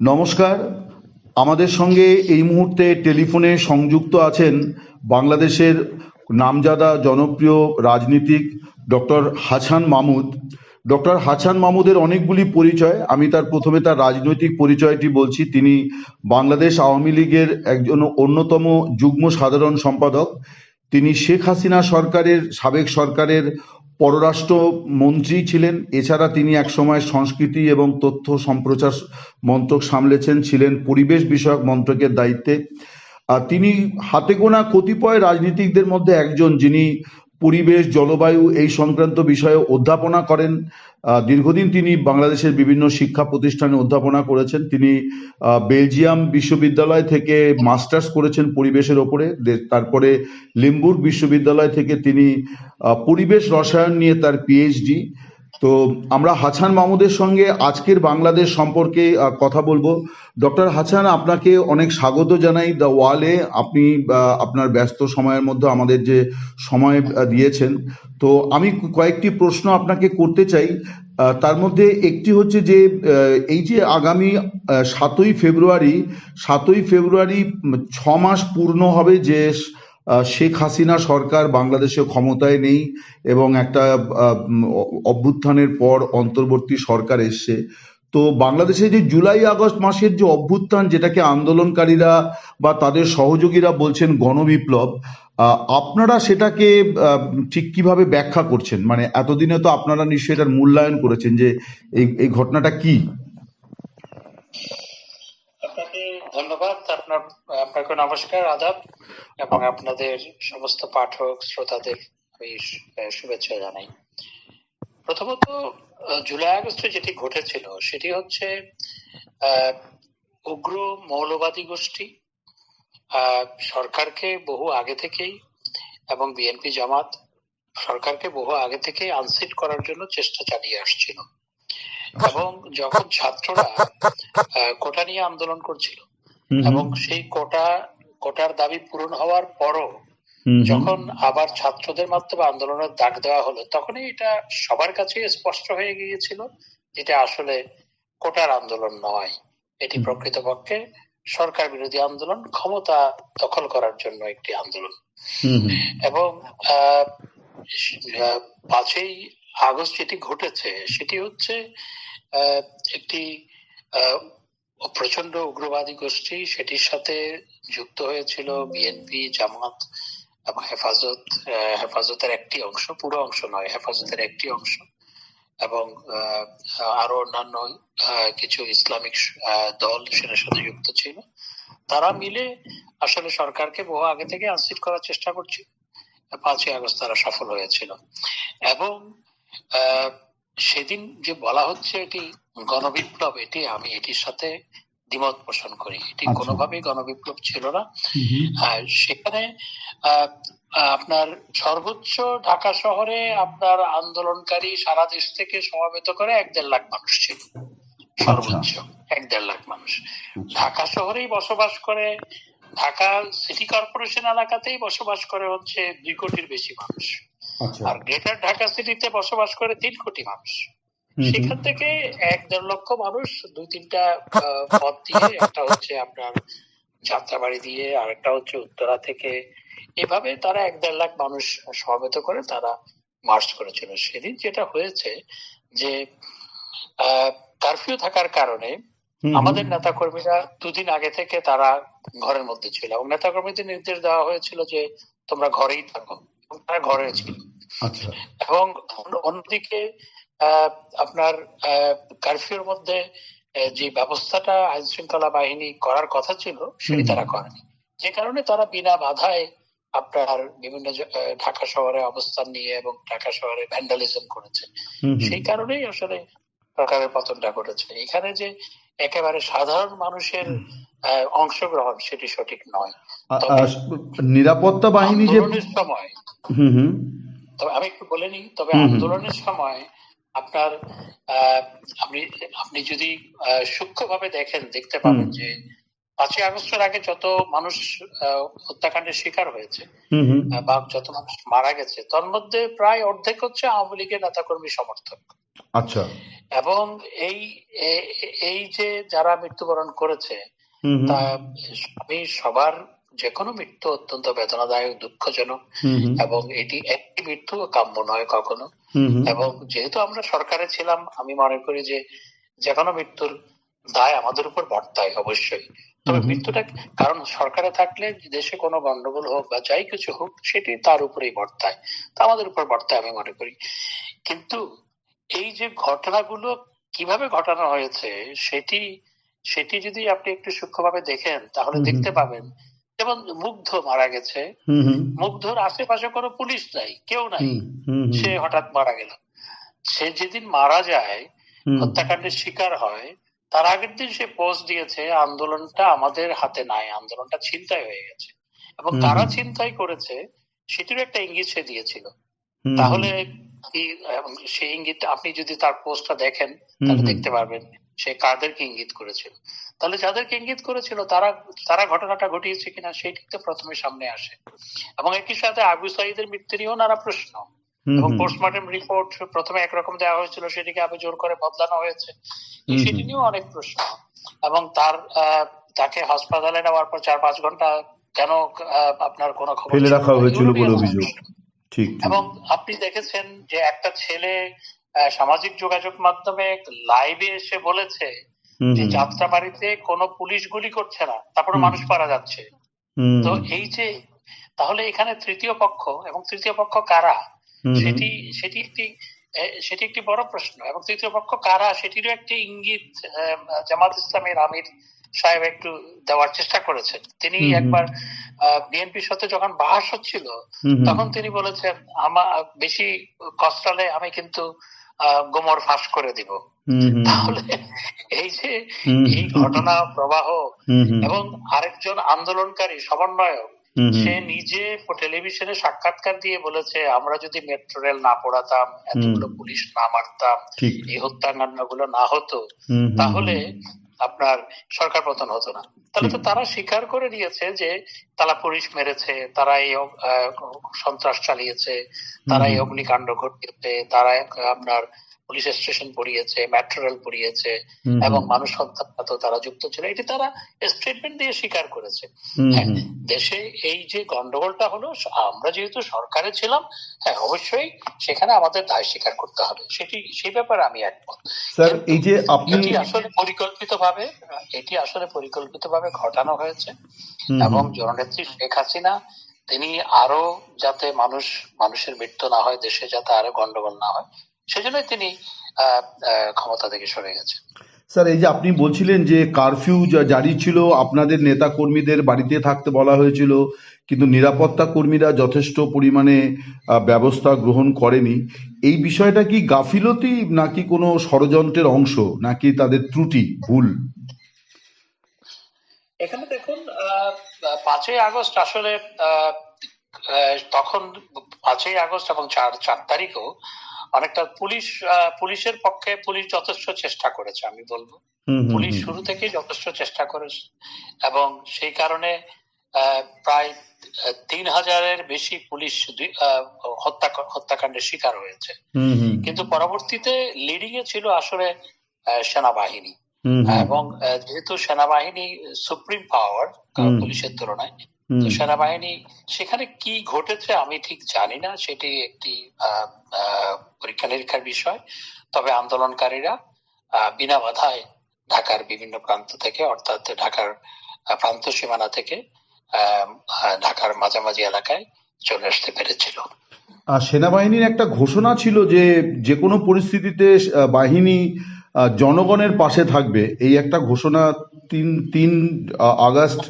নমস্কার। আমাদের সঙ্গে এই মুহূর্তে টেলিফোনে সংযুক্ত আছেন বাংলাদেশের নামজাদা জনপ্রিয় রাজনীতিক ডক্টর হাছান মাহমুদ। ডক্টর হাছান মাহমুদের অনেকগুলি পরিচয়, আমি তার প্রথমে তার রাজনৈতিক পরিচয়টি বলছি। তিনি বাংলাদেশ আওয়ামী লীগের একজন অন্যতম যুগ্ম সাধারণ সম্পাদক। তিনি শেখ হাসিনা সরকারের, সাবেক সরকারের পররাষ্ট্র মন্ত্রী ছিলেন, এছাড়া তিনি একসময় সংস্কৃতি এবং তথ্য সম্প্রচার মন্ত্রক সামলেছেন, ছিলেন পরিবেশ বিষয়ক মন্ত্রকের দায়িত্বে। আর তিনি হাতে গোনা কতিপয় রাজনীতিকদের মধ্যে একজন যিনি পরিবেশ, জলবায়ু এই সংক্রান্ত বিষয়ে অধ্যাপনা করেন। দীর্ঘদিন তিনি বাংলাদেশের বিভিন্ন শিক্ষা প্রতিষ্ঠানে অধ্যাপনা করেছেন। তিনি বেলজিয়াম বিশ্ববিদ্যালয় থেকে মাস্টার্স করেছেন পরিবেশের ওপরে। তারপরে লিম্বুর্গ বিশ্ববিদ্যালয় থেকে তিনি পরিবেশ রসায়ন নিয়ে তার পিএইচডি তো আমরা হাছান মাহমুদের সঙ্গে আজকের বাংলাদেশ সম্পর্কে কথা বলব। ডক্টর হাছান, আপনাকে অনেক স্বাগত জানাই দ্য ওয়ালে। আপনি আপনার ব্যস্ত সময়ের মধ্যে আমাদের যে সময় দিয়েছেন। তো আমি কয়েকটি প্রশ্ন আপনাকে করতে চাই। তার মধ্যে একটি হচ্ছে যে এই যে আগামী সাতই ফেব্রুয়ারি সাতই ফেব্রুয়ারি ছ মাস পূর্ণ হবে যে শেখ হাসিনা সরকার বাংলাদেশে ক্ষমতায় নেই এবং একটা অভ্যুত্থানের পর অন্তর্বর্তী সরকার এসছে। তো বাংলাদেশে যে জুলাই, আগস্ট মাসের যে অভ্যুত্থান, যেটাকে আন্দোলনকারীরা বা তাদের সহযোগীরা বলছেন গণবিপ্লব আপনারা সেটাকে ঠিক কীভাবে ব্যাখ্যা করছেন? মানে এতদিনে তো আপনারা নিশ্চয়ই এটার মূল্যায়ন করেছেন যে এই ঘটনাটা কি? আপনার আপনাকে নমস্কার আদাব এবং আপনাদের সমস্ত পাঠক শ্রোতাদের আমি শুভেচ্ছা জানাই। প্রথমত জুলাই আগস্টে যেটি ঘটেছিল সেটি হচ্ছে উগ্র মৌলবাদী গোষ্ঠী সরকারকে বহু আগে থেকেই এবং বিএনপি জামাত সরকারকে বহু আগে থেকে আনসিট করার জন্য চেষ্টা চালিয়ে আসছিল। এবং যখন ছাত্ররা কোটা নিয়ে আন্দোলন করছিল এবং সেই কোটা কোটার দাবি পূরণ হওয়ার পরও যখন আবার ছাত্রদের মাধ্যমে আন্দোলনের ডাক দেওয়া হলো তখনই এটা সবার কাছে স্পষ্ট হয়ে গিয়েছিল যেটা আসলে কোটার আন্দোলন নয়। এটি প্রকৃতপক্ষে সরকার বিরোধী আন্দোলন ক্ষমতা দখল করার জন্য একটি আন্দোলন। এবং পাঁচই আগস্ট যেটি ঘটেছে সেটি হচ্ছে আহ, একটি আহ, প্রচণ্ড উগ্রবাদী গোষ্ঠী, সেটির সাথে যুক্ত হয়েছিল বিএনপি জামাত এবং হেফাজত হেফাজতের একটি অংশ, পুরো অংশ নয়, হেফাজতের একটি অংশ এবং আরও অন্যান্য কিছু ইসলামিক দল সেটার সাথে যুক্ত ছিল। তারা মিলে আসলে সরকারকে বহু আগে থেকে আনসিট করার চেষ্টা করছে পাঁচই আগস্ট তারা সফল হয়েছিল। এবং সেদিন যে বলা হচ্ছে এটি গণবিপ্লব এটি আমি এটির সাথে দ্বিমত পোষণ করি। এটি আচ্ছা। কোনোভাবেই গণবিপ্লব ছিল না। আর সেখানে আপনার সর্বোচ্চ ঢাকা শহরে আপনার আন্দোলনকারী সারা দেশ থেকে সমাবেত করে এক দেড় লাখ মানুষ ছিল। সর্বোচ্চ এক দেড় লাখ মানুষ। ঢাকা শহরেই বসবাস করে ঢাকা সিটি কর্পোরেশন এলাকাতেই বসবাস করে হচ্ছে দুই কোটির বেশি মানুষ। আচ্ছা। আর গ্রেটার ঢাকা সিটিতে বসবাস করে তিন কোটি মানুষ। সেখান থেকে এক দেড় লক্ষ মানুষ দুই তিনটা আহ, পথ দিয়ে একটা হচ্ছে আপনার যাত্রাবাড়ি দিয়ে আর একটা হচ্ছে উত্তরা থেকে। এভাবে তারা এক দেড় লাখ মানুষ সমবেত করে তারা মার্চ করেছিল সেদিন। যেটা হয়েছে যে কারফিউ থাকার কারণে আমাদের নেতা কর্মীরা দুদিন আগে থেকে তারা ঘরের মধ্যে ছিল এবং নেতা কর্মীদের নির্দেশ দেওয়া হয়েছিল যে তোমরা ঘরেই থাকো। এবং তারা ঘরে ছিল। আচ্ছা। এবং অন্য- অন্যদিকে আপনার কারফিউর মধ্যে যে ব্যবস্থাটা আইন শৃঙ্খলা বাহিনী করার কথা ছিল সেটি তারা করেনি। যে কারণে তারা বিনা বাধায় আপনার বিভিন্ন ঢাকা শহরে অবস্থান নিয়ে এবং ঢাকা শহরে ভ্যান্ডালিজম করেছে। সেই কারণেই আসলে সরকারের পতনটা ঘটেছে। এখানে যে একেবারে সাধারণ মানুষের অংশগ্রহণ সেটি সঠিক নয়। নিরাপত্তা বাহিনী যে সময় হুম হুম। তবে আমি একটু বলে নিই তবে। আন্দোলনের সময় আপনার আপনি আপনি যদি সূক্ষ্মভাবে দেখেন দেখতে পাবেন যে পাঁচই আগস্টের আগে যত মানুষ হত্যাকাণ্ডের শিকার হয়েছে বা যত মানুষ মারা গেছে তার মধ্যে প্রায় অর্ধেক হচ্ছে আওয়ামী লীগের নেতাকর্মী সমর্থক। আচ্ছা। এবং এই এই যে যারা মৃত্যুবরণ করেছে তা আমি সবার যে কোনো মৃত্যু অত্যন্ত বেদনাদায়ক দুঃখজনক এবং এটি একটি মৃত্যু কাম্য নয় কখনো। এবং যেহেতু আমরা সরকারে ছিলাম আমি মনে করি যে যে কোনো মৃত্যুর দায় আমাদের উপর বর্তায় অবশ্যই। তবে। মৃত্যুটা কারণ সরকারে থাকলে দেশে কোনো গন্ডগোল হোক বা যাই কিছু হোক সেটি তার উপরেই বর্তায়। তা আমাদের উপর বর্তায় আমি মনে করি। কিন্তু এই যে ঘটনাগুলো কীভাবে ঘটানো হয়েছে সেটি সেটি যদি আপনি একটু সূক্ষ্মভাবে দেখেন তাহলে। দেখতে পাবেন যেমন মুগ্ধ মারা গেছে মুগ্ধর আশেপাশে কোনো পুলিশ নাই কেউ নাই। সে হঠাৎ মারা গেল। সে যেদিন মারা যায় হত্যাকাণ্ডের শিকার হয় তার আগের দিন সে পোস্ট দিয়েছে আন্দোলনটা আমাদের হাতে নাই আন্দোলনটা ছিনতাই হয়ে গেছে। এবং। কারা ছিনতাই করেছে সেটির একটা ইঙ্গিত সে দিয়েছিল। তাহলে সেই ইঙ্গিত আপনি যদি তার পোস্টটা দেখেন তাহলে দেখতে পারবেন। সে কাদেরকে ইঙ্গিত করেছিল। তাহলে যাদেরকে ইঙ্গিত করেছিল তারা তারা ঘটনাটা ঘটিয়েছে কিনা সেটি তো প্রথমে সামনে আসে। এবং একই সাথে আবু সাইদের মৃত্যু নিয়েও নানা প্রশ্ন। এবং পোস্টমর্টম রিপোর্ট প্রথমে একরকম দেওয়া হয়েছিল সেটিকে আবার জোর করে বদলানো হয়েছে। সেটি নিয়েও অনেক প্রশ্ন। এবং তার তাকে হাসপাতালে নেওয়ার পর চার পাঁচ ঘণ্টা কেন আহ, আপনার কোনো খবর রাখা হয়েছিল বলে অভিযোগ। ঠিক। এবং আপনি দেখেছেন যে একটা ছেলে সামাজিক যোগাযোগ মাধ্যমে লাইভে এসে বলেছে যে হুম। যাত্রাবাড়িতে কোনো পুলিশ গুলি করছে না তারপরে মানুষ মারা যাচ্ছে তো এই যে তাহলে এখানে তৃতীয় পক্ষ এবং তৃতীয় পক্ষ কারা। সেটি সেটি একটি সেটি একটি বড় প্রশ্ন এবং তৃতীয় পক্ষ কারা সেটিরও একটি ইঙ্গিত জামাত ইসলামের আমির সাহেব একটু দেওয়ার চেষ্টা করেছেন তিনি। একবার বিএনপির সাথে যখন বাহাস হচ্ছিল। তখন তিনি বলেছেন আমার বেশি কষ্টালে আমি কিন্তু গোমর ফাঁস করে দিব। তাহলে এই যে এই ঘটনা প্রবাহ। এবং আরেকজন আন্দোলনকারী সমন্বয়ক। সে নিজে টেলিভিশনে সাক্ষাৎকার দিয়ে বলেছে আমরা যদি মেট্রো রেল না পড়াতাম এতগুলো পুলিশ না মারতাম এই হত্যাকাণ্ডগুলো না হতো। তাহলে আপনার সরকার পতন হতো না। তাহলে তো তারা স্বীকার করে নিয়েছে যে তারা পুলিশ মেরেছে তারা এই সন্ত্রাস চালিয়েছে তারা এই অগ্নিকাণ্ড ঘটিয়েছে তারা আপনার পুলিশ স্টেশন পড়িয়েছে মেট্রো রেল পড়িয়েছে। এবং মানুষ হত্যাতে তারা যুক্ত ছিল। এটি তারা স্টেটমেন্ট দিয়ে স্বীকার করেছে। হ্যাঁ। দেশে এই যে গন্ডগোলটা হলো আমরা যেহেতু সরকারে ছিলাম হ্যাঁ অবশ্যই সেখানে আমাদের দায় স্বীকার করতে হবে। সেটি সেই ব্যাপারে আমি একমত। স্যার এই যে আপনি এটি আসলে পরিকল্পিত ভাবে এটি আসলে পরিকল্পিত ভাবে ঘটানো হয়েছে। এবং জননেত্রী শেখ হাসিনা তিনি আরও যাতে মানুষ মানুষের মৃত্যু না হয় দেশে যাতে আরও গন্ডগোল না হয় সেজন্য তিনি ক্ষমতা থেকে সরে গেছেন। স্যার এই যে আপনি বলছিলেন যে কারফিউ জারি ছিল আপনাদের নেতা কর্মীদের বাড়িতে থাকতে বলা হয়েছিল কিন্তু নিরাপত্তা কর্মীরা যথেষ্ট পরিমাণে ব্যবস্থা গ্রহণ করেনি। এই বিষয়টা কি গাফিলতি নাকি কোনো ষড়যন্ত্রের অংশ নাকি তাদের ত্রুটি ভুল? এখানে দেখুন পাঁচই আগস্ট আসলে তখন পাঁচই আগস্ট এবং চার চার তারিখও অনেকটা পুলিশ পুলিশের পক্ষে পুলিশ যথেষ্ট চেষ্টা করেছে আমি বলব। পুলিশ শুরু থেকে যথেষ্ট চেষ্টা করেছে এবং সেই কারণে প্রায় তিন হাজারের বেশি পুলিশ হত্যা হত্যাকাণ্ডের শিকার হয়েছে। কিন্তু পরবর্তীতে লিডিং এ ছিল আসলে সেনাবাহিনী। এবং যেহেতু সেনাবাহিনী সুপ্রিম পাওয়ার পুলিশের তুলনায় সেনাবাহিনী সেখানে কি ঘটেছে আমি ঠিক জানি না সেটি একটি পরীক্ষা নিরীক্ষার বিষয়। তবে আন্দোলনকারীরা বিনা বাধায় ঢাকার বিভিন্ন প্রান্ত থেকে অর্থাৎ ঢাকার প্রান্ত সীমানা থেকে ঢাকার মাঝামাঝি এলাকায় চলে আসতে পেরেছিল। আর সেনাবাহিনীর একটা ঘোষণা ছিল যে যে কোনো পরিস্থিতিতে বাহিনী জনগণের পাশে থাকবে। এই একটা ঘোষণা তিন তিন আগস্ট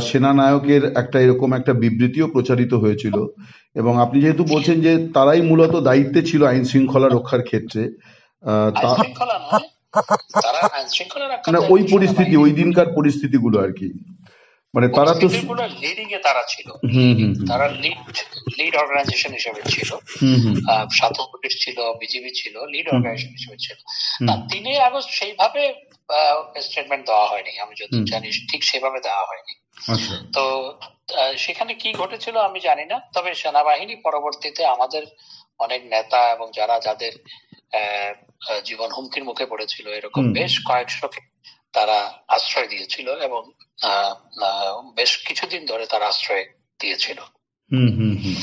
সেনানায়কের একটা এরকম একটা বিবৃতিও প্রচারিত হয়েছিল। এবং আপনি যেহেতু বলছেন যে তারাই মূলত দায়িত্বে ছিল আইন শৃঙ্খলা রক্ষার ক্ষেত্রে মানে ওই পরিস্থিতি ওই দিনকার পরিস্থিতিগুলো আর কি। মানে তারা তো লিডিং এ তারা ছিল। হুম হুম হুম। তারা লিড লিড অর্গানাইজেশন হিসেবে ছিল। হুম হুম। আহ, সাথে পুলিশ ছিল বিজিবি ছিল লিড অর্গানাইজেশন হিসেবে ছিল। না তিনে আগস্ট সেইভাবে স্টেটমেন্ট দেওয়া হয়নি। আমি যদি। জানি ঠিক সেভাবে দেওয়া হয়নি। তো সেখানে কি ঘটেছিল আমি জানি না তবে সেনাবাহিনী পরবর্তীতে আমাদের অনেক নেতা এবং যারা যাদের জীবন হুমকির মুখে পড়েছিল এরকম বেশ কয়েকশোকে তারা আশ্রয় দিয়েছিল এবং আহ, আহ, বেশ কিছুদিন ধরে তারা আশ্রয় দিয়েছিল। হুম হুম হুম।